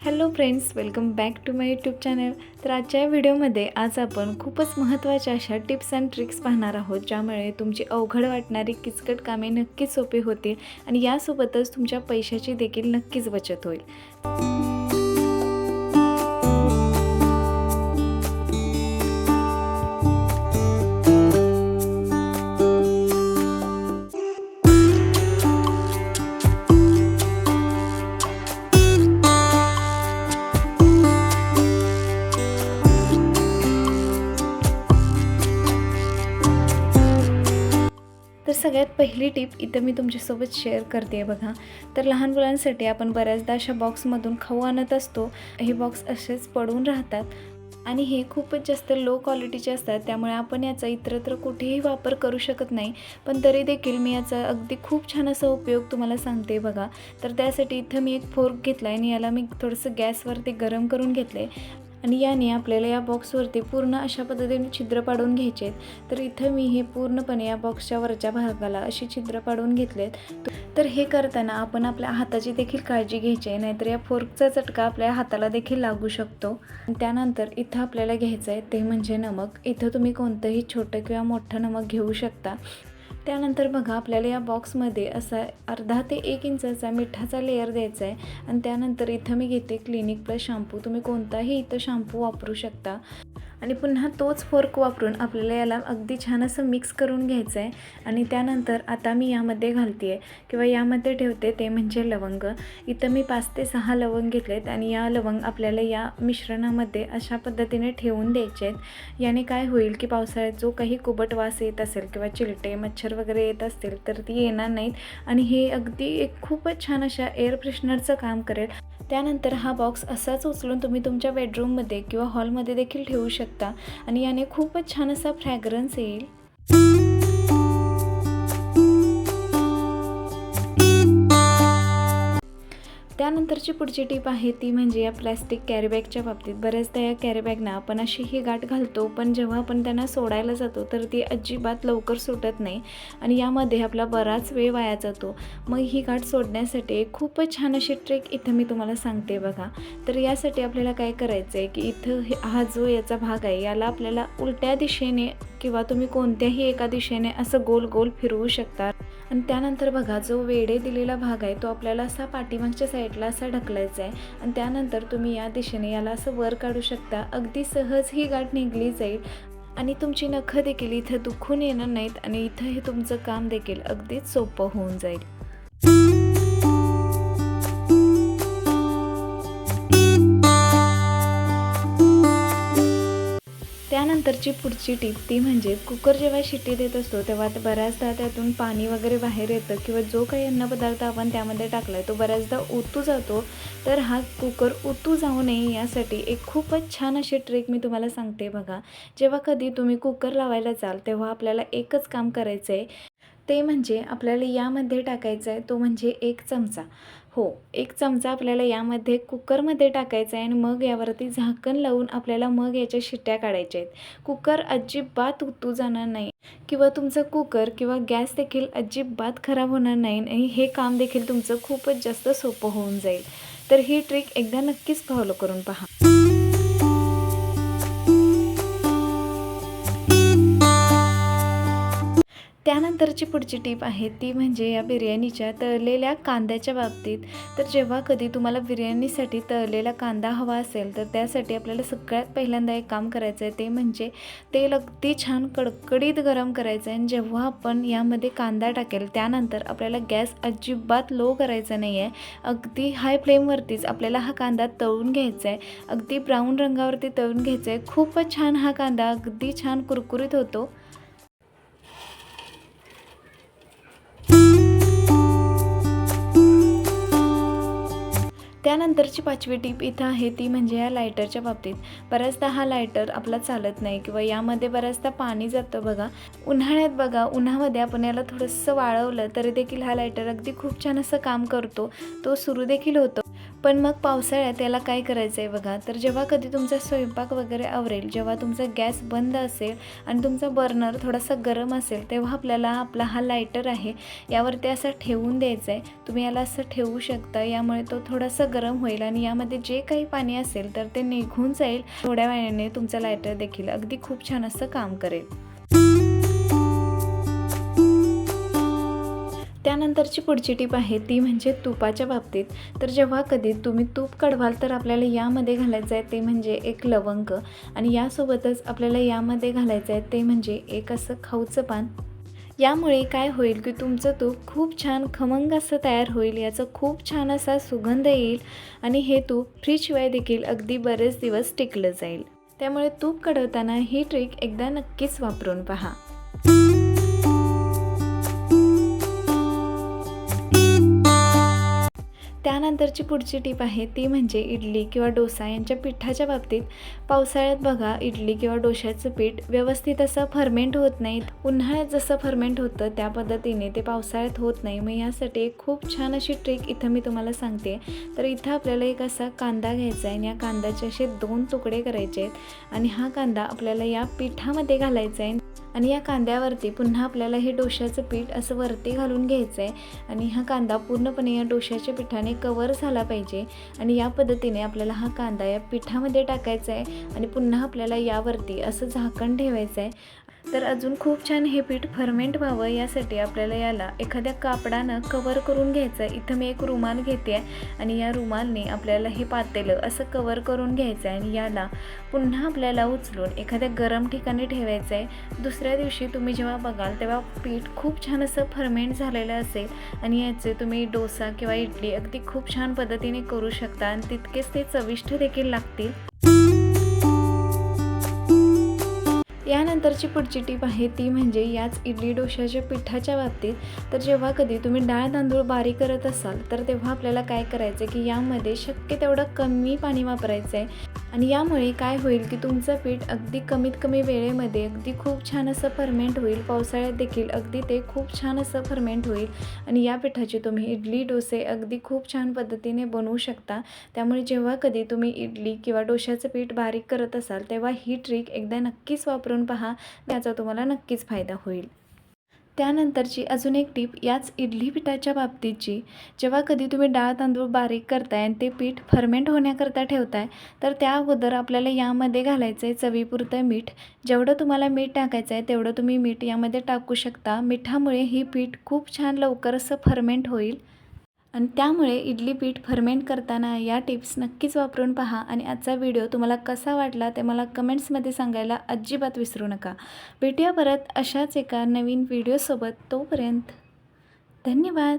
Hello friends welcome back to my YouTube channel. तर आजच्या व्हिडिओमध्ये आज आपण खूपच महत्त्वाच्या अशा टिप्स अँड ट्रिक्स पाहणार आहोत ज्यामुळे तुमची अवघड वाटणारी किचकट कामे नक्कीच सोपी होतील आणि यासोबतच तुमच्या पैशाची देखील नक्कीच बचत होईल. सगळ्यात पहिली टिप इथं मी तुमच्यासोबत शेअर करते आहे बघा. तर लहान मुलांसाठी आपण बऱ्याचदा अशा बॉक्समधून खाऊ आणत असतो. हे बॉक्स असेच पडून राहतात. आणि हे खूपच जास्त लो क्वालिटीचे असतात. त्यामुळे आपण याचा इतरत्र कुठेही वापर करू शकत नाही. पण तरी देखील मी याचा अगदी खूप छान असा उपयोग तुम्हाला सांगते बघा. तर त्यासाठी इथं मी एक फोर्क घेतला आहे आणि याला मी थोडंसं गॅसवरती गरम करून घेतलं आहे आणि याने आपल्याला या बॉक्सवरती पूर्ण अशा पद्धतीने छिद्र पाडून घ्यायचे आहेत. तर इथं मी हे पूर्णपणे या बॉक्सच्या वरच्या भागाला अशी छिद्र पाडून घेतलेत तर हे करताना आपण आपल्या हाताची देखील काळजी घ्यायची आहे नाहीतर या फोर्कचा चटका आपल्या हाताला देखील लागू शकतो. आणि त्यानंतर इथं आपल्याला घ्यायचं आहे ते म्हणजे नमक. इथं तुम्ही कोणतंही छोटं किंवा मोठं नमक घेऊ शकता. त्यानंतर बघा आपल्याला या बॉक्समध्ये असा अर्धा ते एक इंचाचा मिठाचा लेअर द्यायचा आहे. आणि त्यानंतर इथं मी घेते क्लिनिक प्लस शॅम्पू तुम्ही कोणताही इथं शॅम्पू वापरू शकता. आणि पुन्हा तोच फोर्क वापरून आपल्याला याला अगदी छान असं मिक्स करून घ्यायचं आहे आणि त्यानंतर आता मी यामध्ये घालते आहे किंवा यामध्ये ठेवते ते म्हणजे लवंग. इथं मी पाच ते सहा लवंग घेतलेत आणि या लवंग आपल्याला या मिश्रणामध्ये अशा पद्धतीने ठेवून द्यायचे आहेत याने काय होईल की पावसाळ्यात जो काही कुबट वास येत असेल किंवा चिलटे मच्छर वगैरे येत असतील तर ती येणार नाहीत. आणि हे अगदी एक खूपच छान अशा एअर फ्रेशनरचं काम करेल. त्यानंतर हा बॉक्स असाच उचलून तुम्ही तुमच्या बेडरूममध्ये किंवा हॉलमध्ये देखील ठेवू शकता. शकता. आणि याने खूपच छान असा फ्रॅग्रन्स येईल. त्यानंतरची पुढची टीप आहे ती म्हणजे या प्लॅस्टिक कॅरीबॅगच्या बाबतीत. बऱ्याचदा या कॅरीबॅगना आपण अशी ही गाठ घालतो पण जेव्हा आपण त्यांना सोडायला जातो तर ती अजिबात लवकर सुटत नाही आणि यामध्ये आपला बराच वेळ वाया जातो. मग ही गाठ सोडण्यासाठी खूपच छान अशी ट्रिक इथं मी तुम्हाला सांगते बघा. तर यासाठी आपल्याला काय करायचं आहे की इथं हे हा जो याचा भाग आहे याला आपल्याला उलट्या दिशेने किंवा तुम्ही कोणत्याही एका दिशेने असं गोल गोल फिरवू शकता. आणि त्यानंतर बघा जो वेडे दिलेला भाग आहे तो आपल्याला असा पाठीमागच्या साईडला असा ढकलायचा आहे आणि त्यानंतर तुम्ही या दिशेने याला असं वर काढू शकता. अगदी सहज ही गाठ निघली जाईल आणि तुमची नखं देखील इथं दुखून येणार नाहीत आणि इथं हे तुमचं काम देखील अगदीच सोपं होऊन जाईल. त्यानंतरची पुढची टीप ती म्हणजे कुकर जेव्हा शिट्टी देत असतो तेव्हा बऱ्याचदा त्यातून पाणी वगैरे बाहेर येतं किंवा जो काही अन्नपदार्थ आपण त्यामध्ये टाकला आहे तो बऱ्याचदा ओतू जातो. तर हा कुकर ओतू जाऊ नये यासाठी एक खूपच छान अशी ट्रिक मी तुम्हाला सांगते बघा. जेव्हा कधी तुम्ही कुकर लावायला जाल तेव्हा आपल्याला एकच काम करायचं आहे ते म्हणजे आपल्याला यामध्ये टाकायचं आहे तो म्हणजे एक चमचा. हो एक चमचा आपल्याला यामध्ये कुकरमध्ये टाकायचा आहे आणि मग यावरती झाकण लावून आपल्याला मग याच्या शिट्ट्या काढायच्या आहेत. कुकर अजिबात उतू जाणार नाही किंवा तुमचं कुकर किंवा गॅस देखील अजिबात खराब होणार नाही आणि हे काम देखील तुमचं खूपच जास्त सोपं होऊन जाईल. तर ही ट्रिक एकदा नक्कीच फॉलो करून पहा. त्यानंतरची पुढची टीप आहे ती म्हणजे या बिर्याणीच्या तळलेल्या कांद्याच्या बाबतीत. तर जेव्हा कधी तुम्हाला बिर्याणीसाठी तळलेला कांदा हवा असेल तर त्यासाठी आपल्याला सगळ्यात पहिल्यांदा एक काम करायचं आहे ते म्हणजे तेल अगदी छान कडकडीत गरम करायचं आहे आणि जेव्हा आपण यामध्ये कांदा टाकेल त्यानंतर आपल्याला गॅस अजिबात लो करायचा नाही आहे अगदी हाय फ्लेमवरतीच आपल्याला हा कांदा तळून घ्यायचा आहे अगदी ब्राऊन रंगावरती तळून घ्यायचा आहे खूपच छान हा कांदा अगदी छान कुरकुरीत होतो. त्यानंतरची पाचवी टीप इथं आहे ती म्हणजे या लायटरच्या बाबतीत. बऱ्याचदा हा लायटर आपला चालत नाही किंवा यामध्ये बऱ्याचदा पाणी जातं बघा. उन्हाळ्यात बघा उन्हामध्ये आपण याला थोडंसं वाळवलं तरी देखील हा लायटर अगदी खूप छान असं काम करतो. तो सुरू देखील होतो. पण मग पावसाळ्यात याला काय करायचं आहे बघा? तर जेव्हा कधी तुमचा स्वयंपाक वगैरे आवरेल जेव्हा तुमचा गॅस बंद असेल आणि तुमचा बर्नर थोडासा गरम असेल तेव्हा आपल्याला आपला हा लायटर आहे यावरती असं ठेवून द्यायचं आहे तुम्ही याला असं ठेवू शकता यामुळे तो थोडासा गरम होईल आणि यामध्ये जे काही पाणी असेल तर ते निघून जाईल. थोड्या वेळाने तुमचा लायटर देखील अगदी खूप छान असं काम करेल. त्यानंतरची पुढची टीप आहे ती म्हणजे तुपाच्या बाबतीत. तर जेव्हा कधी तुम्ही तूप कढवाल तर आपल्याला यामध्ये घालायचं आहे ते म्हणजे एक लवंग. आणि यासोबतच आपल्याला यामध्ये घालायचं आहे ते म्हणजे एक असं खाऊचं पान. यामुळे काय होईल की तुमचं तूप खूप छान खमंग असं तयार होईल याचा खूप छान असा सुगंध येईल आणि हे तूप फ्रीजशिवाय देखील अगदी बरेच दिवस टिकलं जाईल. त्यामुळे तूप कढवताना ही ट्रिक एकदा नक्कीच वापरून पहा. त्यानंतरची पुढची टीप आहे ती म्हणजे इडली किंवा डोसा यांच्या पिठाच्या बाबतीत पावसाळ्यात बघा इडली किंवा डोशाचं पीठ व्यवस्थित असं फर्मेंट होत नाही उन्हाळ्यात जसं फर्मेंट होतं त्या पद्धतीने ते पावसाळ्यात होत नाही. मग यासाठी एक खूप छान अशी ट्रिक इथं मी तुम्हाला सांगते. तर इथं आपल्याला एक असा कांदा घ्यायचा आहे आणि या कांद्याचे असे दोन तुकडे करायचे आहेत. आणि हा कांदा आपल्याला या पिठामध्ये घालायचा आहे आणि या कांद्यावरती पुन्हा आपल्याला हे डोशाचं पीठ असं वरती घालून घ्यायचं आहे आणि हा कांदा पूर्णपणे या डोशाच्या पिठाने कवर झाला पाहिजे. आणि या पद्धतीने आपल्याला हा कांदा या पिठामध्ये टाकायचा आहे आणि पुन्हा आपल्याला यावरती असं झाकण ठेवायचं आहे तर अजून खूप छान हे पीठ फर्मेंट व्हावं यासाठी आपल्याला याला एखाद्या कापडानं कवर करून घ्यायचं आहे. इथं मी एक रुमाल घेते आहे आणि या रुमालने आपल्याला हे पातेलं असं कवर करून घ्यायचं आहे आणि याला पुन्हा आपल्याला उचलून एखाद्या गरम ठिकाणी ठेवायचं आहे. दुसऱ्या दिवशी तुम्ही जेव्हा बघाल तेव्हा पीठ खूप छान असं फर्मेंट झालेलं असेल आणि याचे तुम्ही डोसा किंवा इडली अगदी खूप छान पद्धतीने करू शकता आणि तितकेच ते चविष्ट देखील लागतील. त्यानंतरची पुढची टीप आहे ती म्हणजे याच इडली डोशाच्या पिठाच्या बाबतीत तर जेव्हा कधी तुम्ही डाळ तांदूळ बारीक करत असाल तर तेव्हा आपल्याला काय करायचं आहे की यामध्ये शक्य तेवढं कमी पाणी वापरायचं आहे आणि यामुळे काय होईल की तुमचं पीठ अगदी कमीत कमी वेळेमध्ये अगदी खूप छान असं फर्मेंट होईल पावसाळ्यात देखील अगदी ते खूप छान असं फर्मेंट होईल. आणि या पिठाचे तुम्ही इडली डोसे अगदी खूप छान पद्धतीने बनवू शकता. त्यामुळे जेव्हा कधी तुम्ही इडली किंवा डोशाचं पीठ बारीक करत असाल तेव्हा ही ट्रिक एकदा नक्कीच वापरून पहा. त्याचा तुम्हाला नक्कीच फायदा होईल. त्यानंतरची अजून एक टीप याच इडली पिठाच्या बाबतीतची. जेव्हा कधी तुम्ही डाळ तांदूळ बारीक करताय आणि ते पीठ फर्मेंट होण्याकरता ठेवताय तर त्या अगोदर आपल्याला यामध्ये घालायचं आहे चवीपुरतं मीठ. जेवढं तुम्हाला मीठ टाकायचं आहे तेवढं तुम्ही मीठ यामध्ये टाकू शकता. मिठामुळे ही पीठ खूप छान लवकर असं फर्मेंट होईल. आणि त्यामुळे इडली पीठ फर्मेंट करताना या टिप्स नक्कीच वापरून पहा आणि आजचा व्हिडिओ तुम्हाला कसा वाटला ते मला कमेंट्समध्ये सांगायला अजिबात विसरू नका. भेटूया परत अशाच एका नवीन व्हिडिओसोबत तोपर्यंत धन्यवाद.